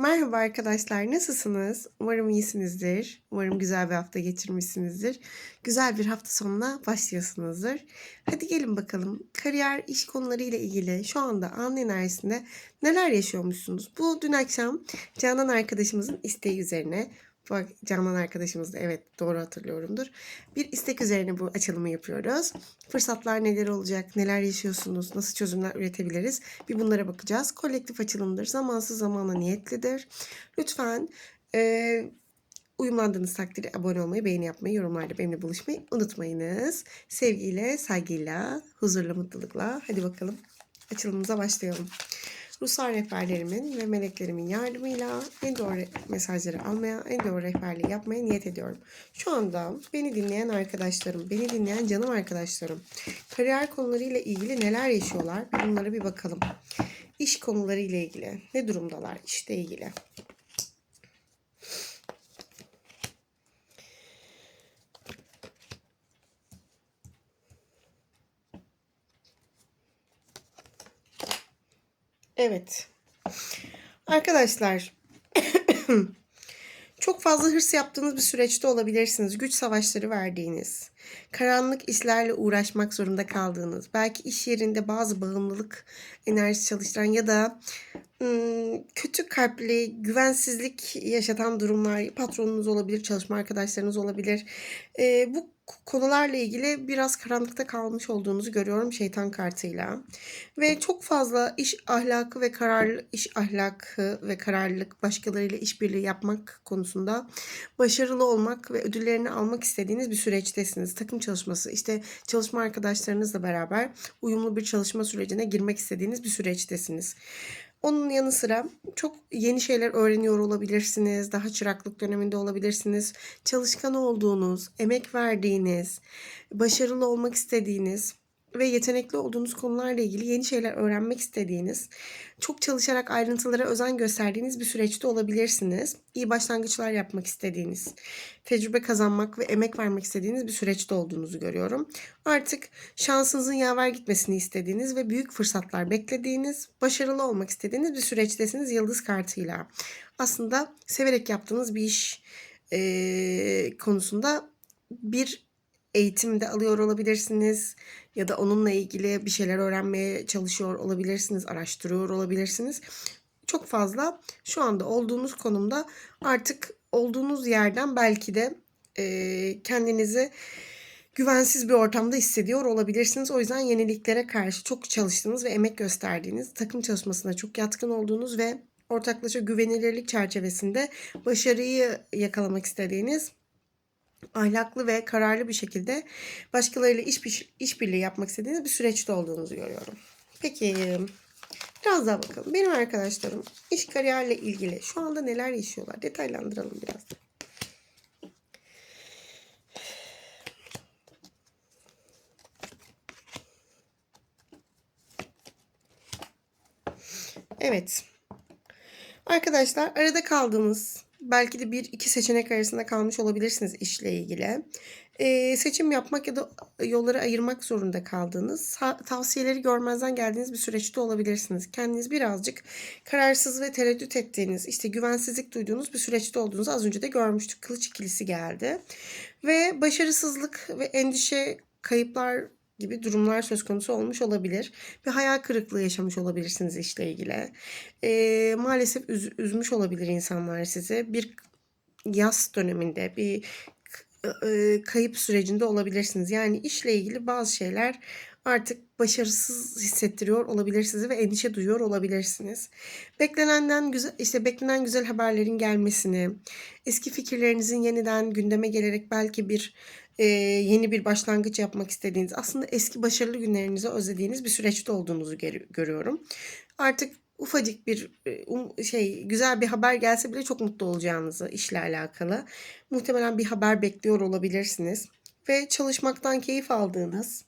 Merhaba arkadaşlar, nasılsınız? Umarım iyisinizdir. Umarım güzel bir hafta geçirmişsinizdir. Güzel bir hafta sonuna başlıyorsunuzdur. Hadi gelin bakalım kariyer, iş konuları ile ilgili şu anda an enerjisinde neler yaşıyormuşsunuz? Bu dün akşam Canan arkadaşımızın isteği üzerine Bak Canan arkadaşımız da evet doğru hatırlıyorumdur. Bir istek üzerine bu açılımı yapıyoruz. Fırsatlar neler olacak, neler yaşıyorsunuz, nasıl çözümler üretebiliriz bir bunlara bakacağız. Kolektif açılımdır, zamansız zamana niyetlidir. Lütfen e, uyumlandığınız takdirde abone olmayı, beğeni yapmayı, yorumlarda benimle buluşmayı unutmayınız. Sevgiyle, saygıyla, huzurla, mutlulukla. Hadi bakalım açılımımıza başlayalım. Ruhsal rehberlerimin ve meleklerimin yardımıyla en doğru mesajları almaya, en doğru rehberliği yapmaya niyet ediyorum. Şu anda beni dinleyen arkadaşlarım, beni dinleyen canım arkadaşlarım, kariyer konularıyla ilgili neler yaşıyorlar? Bunlara bir bakalım. İş konularıyla ilgili ne durumdalar işle ilgili? Evet. Arkadaşlar çok fazla hırs yaptığınız bir süreçte olabilirsiniz. Güç savaşları verdiğiniz, karanlık işlerle uğraşmak zorunda kaldığınız, belki iş yerinde bazı bağımlılık enerjisi çalıştıran ya da kötü kalpli, güvensizlik yaşatan durumlar patronunuz olabilir, çalışma arkadaşlarınız olabilir. Ee, bu konularla ilgili biraz karanlıkta kalmış olduğunuzu görüyorum şeytan kartıyla. Ve çok fazla iş ahlakı ve kararlı iş ahlakı ve kararlılık başkalarıyla işbirliği yapmak konusunda başarılı olmak ve ödüllerini almak istediğiniz bir süreçtesiniz. Takım çalışması, işte çalışma arkadaşlarınızla beraber uyumlu bir çalışma sürecine girmek istediğiniz bir süreçtesiniz. Onun yanı sıra çok yeni şeyler öğreniyor olabilirsiniz. Daha çıraklık döneminde olabilirsiniz. Çalışkan olduğunuz, emek verdiğiniz, başarılı olmak istediğiniz ve yetenekli olduğunuz konularla ilgili yeni şeyler öğrenmek istediğiniz, çok çalışarak ayrıntılara özen gösterdiğiniz bir süreçte olabilirsiniz. İyi başlangıçlar yapmak istediğiniz, tecrübe kazanmak ve emek vermek istediğiniz bir süreçte olduğunuzu görüyorum. Artık şansınızın yaver gitmesini istediğiniz ve büyük fırsatlar beklediğiniz, başarılı olmak istediğiniz bir süreçtesiniz yıldız kartıyla. Aslında severek yaptığınız bir iş e, konusunda bir eğitimde alıyor olabilirsiniz ya da onunla ilgili bir şeyler öğrenmeye çalışıyor olabilirsiniz, araştırıyor olabilirsiniz. Çok fazla şu anda olduğunuz konumda artık olduğunuz yerden belki de e, kendinizi güvensiz bir ortamda hissediyor olabilirsiniz. O yüzden yeniliklere karşı çok çalıştığınız ve emek gösterdiğiniz, takım çalışmasına çok yatkın olduğunuz ve ortaklaşa güvenilirlik çerçevesinde başarıyı yakalamak istediğiniz ahlaklı ve kararlı bir şekilde başkalarıyla iş işbirliği yapmak istediğiniz bir süreçte olduğunuzu görüyorum. Peki biraz daha bakalım. Benim arkadaşlarım iş kariyerle ilgili şu anda neler yaşıyorlar? Detaylandıralım biraz. Evet. Arkadaşlar arada kaldığımız belki de bir iki seçenek arasında kalmış olabilirsiniz işle ilgili. Ee, seçim yapmak ya da yolları ayırmak zorunda kaldığınız, tavsiyeleri görmezden geldiğiniz bir süreçte olabilirsiniz. Kendiniz birazcık kararsız ve tereddüt ettiğiniz, işte güvensizlik duyduğunuz bir süreçte olduğunuzu az önce de görmüştük. Kılıç ikilisi geldi. Ve başarısızlık ve endişe, kayıplar gibi durumlar söz konusu olmuş olabilir. Ve hayal kırıklığı yaşamış olabilirsiniz işle ilgili. E, maalesef üz, üzmüş olabilir insanlar sizi. Bir yaz döneminde bir e, kayıp sürecinde olabilirsiniz. Yani işle ilgili bazı şeyler artık başarısız hissettiriyor olabilir sizi ve endişe duyuyor olabilirsiniz. Beklenenden güzel işte beklenen güzel haberlerin gelmesini, eski fikirlerinizin yeniden gündeme gelerek belki bir e, yeni bir başlangıç yapmak istediğiniz, aslında eski başarılı günlerinizi özlediğiniz bir süreçte olduğunuzu görüyorum. Artık ufacık bir um, şey güzel bir haber gelse bile çok mutlu olacağınızı işle alakalı. Muhtemelen bir haber bekliyor olabilirsiniz ve çalışmaktan keyif aldığınız,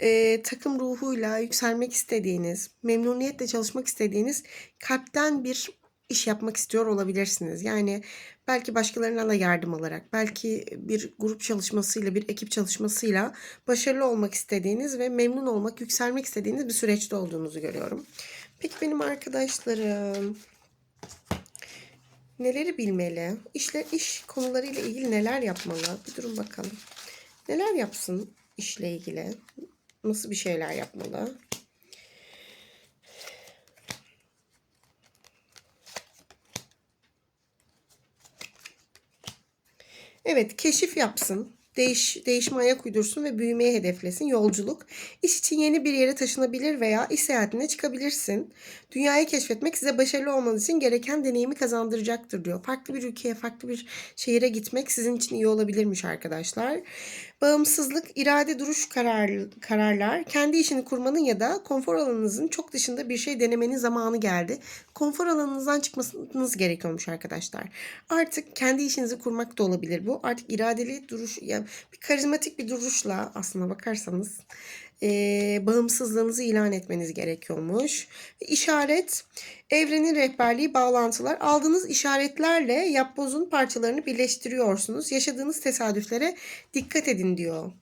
e, takım ruhuyla yükselmek istediğiniz, memnuniyetle çalışmak istediğiniz kalpten bir iş yapmak istiyor olabilirsiniz. Yani belki başkalarından da yardım alarak, belki bir grup çalışmasıyla, bir ekip çalışmasıyla başarılı olmak istediğiniz ve memnun olmak, yükselmek istediğiniz bir süreçte olduğunuzu görüyorum. Peki benim arkadaşlarım Neleri bilmeli? İşle, iş konularıyla ilgili neler yapmalı? Bir durun bakalım. Neler yapsın işle ilgili? Nasıl bir şeyler yapmalı? Evet, keşif yapsın. Değiş, değişime ayak uydursun ve büyümeyi hedeflesin. Yolculuk. İş için yeni bir yere taşınabilir veya iş seyahatine çıkabilirsin. Dünyayı keşfetmek size başarılı olmanız için gereken deneyimi kazandıracaktır diyor. Farklı bir ülkeye, farklı bir şehire gitmek sizin için iyi olabilirmiş arkadaşlar. Bağımsızlık, irade duruş karar, kararlar, kendi işini kurmanın ya da konfor alanınızın çok dışında bir şey denemenin zamanı geldi. Konfor alanınızdan çıkmanız gerekiyormuş arkadaşlar. Artık kendi işinizi kurmak da olabilir bu. Artık iradeli duruş, yani bir karizmatik bir duruşla aslına bakarsanız e, bağımsızlığınızı ilan etmeniz gerekiyormuş. İşaret, evrenin rehberliği, bağlantılar. Aldığınız işaretlerle yapbozun parçalarını birleştiriyorsunuz. Yaşadığınız tesadüflere dikkat edin diyor.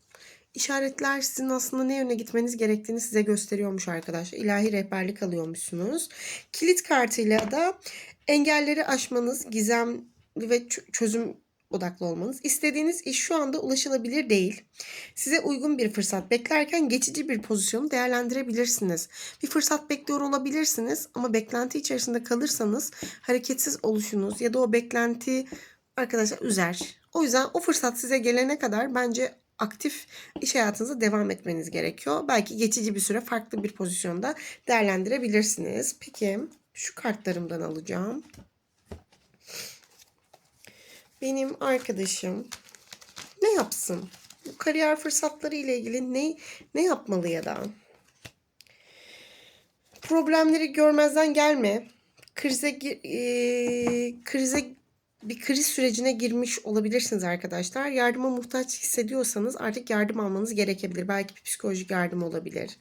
İşaretler sizin aslında ne yöne gitmeniz gerektiğini size gösteriyormuş arkadaşlar. İlahi rehberlik alıyormuşsunuz. Kilit kartıyla da engelleri aşmanız, gizem ve çözüm odaklı olmanız. İstediğiniz iş şu anda ulaşılabilir değil. Size uygun bir fırsat beklerken geçici bir pozisyonu değerlendirebilirsiniz. Bir fırsat bekliyor olabilirsiniz ama beklenti içerisinde kalırsanız hareketsiz oluşunuz ya da o beklenti arkadaşlar üzer. O yüzden o fırsat size gelene kadar bence aktif iş hayatınıza devam etmeniz gerekiyor. Belki geçici bir süre farklı bir pozisyonda değerlendirebilirsiniz. Peki şu kartlarımdan alacağım. Benim arkadaşım ne yapsın? Bu kariyer fırsatları ile ilgili ne ne yapmalı ya da? Problemleri görmezden gelme. Krize eee, krize bir kriz sürecine girmiş olabilirsiniz arkadaşlar. Yardıma muhtaç hissediyorsanız artık yardım almanız gerekebilir. Belki bir psikolojik yardım olabilir.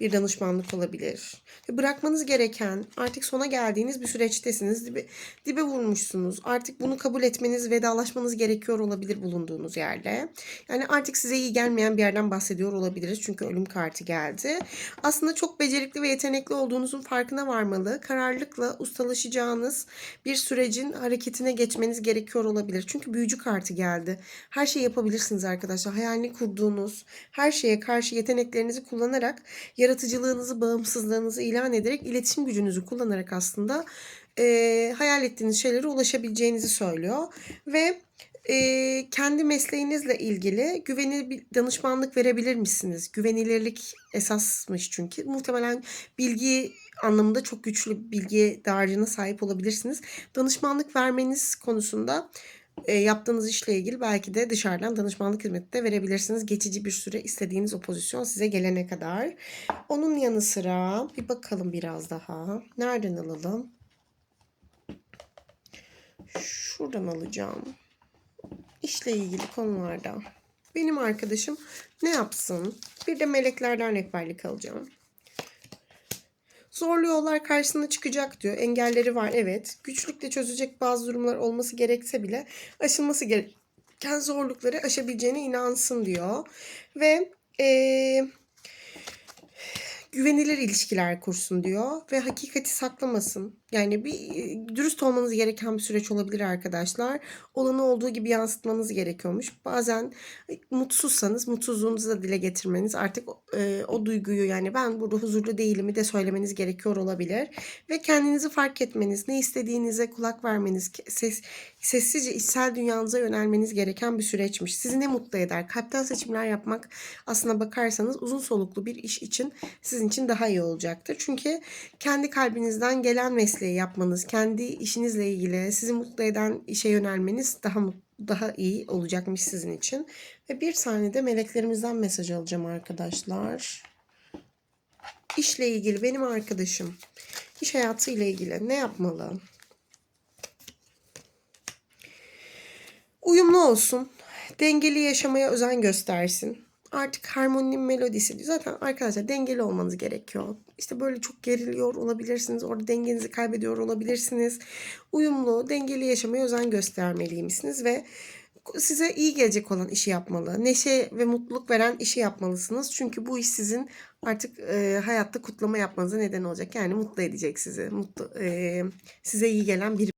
Bir danışmanlık olabilir. Ve bırakmanız gereken artık sona geldiğiniz bir süreçtesiniz. Dibe, dibe vurmuşsunuz. Artık bunu kabul etmeniz, vedalaşmanız gerekiyor olabilir bulunduğunuz yerde. Yani artık size iyi gelmeyen bir yerden bahsediyor olabiliriz. Çünkü ölüm kartı geldi. Aslında çok becerikli ve yetenekli olduğunuzun farkına varmalı. Kararlılıkla ustalaşacağınız bir sürecin hareketine geçmeniz gerekiyor olabilir. Çünkü büyücü kartı geldi. Her şeyi yapabilirsiniz arkadaşlar. Hayalini kurduğunuz her şeye karşı yeteneklerinizi kullanarak, yaratıcılığınızı, bağımsızlığınızı ilan ederek, iletişim gücünüzü kullanarak aslında eee, hayal ettiğiniz şeylere ulaşabileceğinizi söylüyor. Ve eee, kendi mesleğinizle ilgili güvenilir bir danışmanlık verebilir misiniz? Güvenilirlik esasmış çünkü. Muhtemelen bilgi anlamında çok güçlü bilgi dağarcığına sahip olabilirsiniz. Danışmanlık vermeniz konusunda e, yaptığınız işle ilgili belki de dışarıdan danışmanlık hizmeti de verebilirsiniz. Geçici bir süre istediğiniz o pozisyon size gelene kadar. Onun yanı sıra bir bakalım biraz daha. Nereden alalım? Şuradan alacağım. İşle ilgili konularda. Benim arkadaşım ne yapsın? Bir de meleklerden rehberlik alacağım. Zorlu yollar karşısına çıkacak diyor. Engelleri var evet. Güçlükle çözecek bazı durumlar olması gerekse bile aşılması gereken zorlukları aşabileceğine inansın diyor. Ve eee, güvenilir ilişkiler kursun diyor. Ve hakikati saklamasın. Yani bir dürüst olmanız gereken bir süreç olabilir arkadaşlar. Olanı olduğu gibi yansıtmanız gerekiyormuş. Bazen mutsuzsanız mutsuzluğunuzu da dile getirmeniz artık e, o duyguyu yani ben burada huzurlu değilimi de söylemeniz gerekiyor olabilir. Ve kendinizi fark etmeniz, ne istediğinize kulak vermeniz, ses, sessizce içsel dünyanıza yönelmeniz gereken bir süreçmiş. Sizi ne mutlu eder? Kalpten seçimler yapmak aslına bakarsanız uzun soluklu bir iş için sizin için daha iyi olacaktır. Çünkü kendi kalbinizden gelen mesleği yapmanız, kendi işinizle ilgili sizi mutlu eden işe yönelmeniz daha daha iyi olacakmış sizin için. Ve bir saniye de meleklerimizden mesaj alacağım arkadaşlar. İşle ilgili benim arkadaşım iş hayatı ile ilgili ne yapmalı? Uyumlu olsun. Dengeli yaşamaya özen göstersin. Artık harmoninin melodisi. Zaten arkadaşlar dengeli olmanız gerekiyor. İşte böyle çok geriliyor olabilirsiniz. Orada dengenizi kaybediyor olabilirsiniz. Uyumlu, dengeli yaşamaya özen göstermeliymişsiniz ve size iyi gelecek olan işi yapmalı. Neşe ve mutluluk veren işi yapmalısınız. Çünkü bu iş sizin artık e, hayatta kutlama yapmanıza neden olacak. Yani mutlu edecek sizi. Mutlu, e, size iyi gelen bir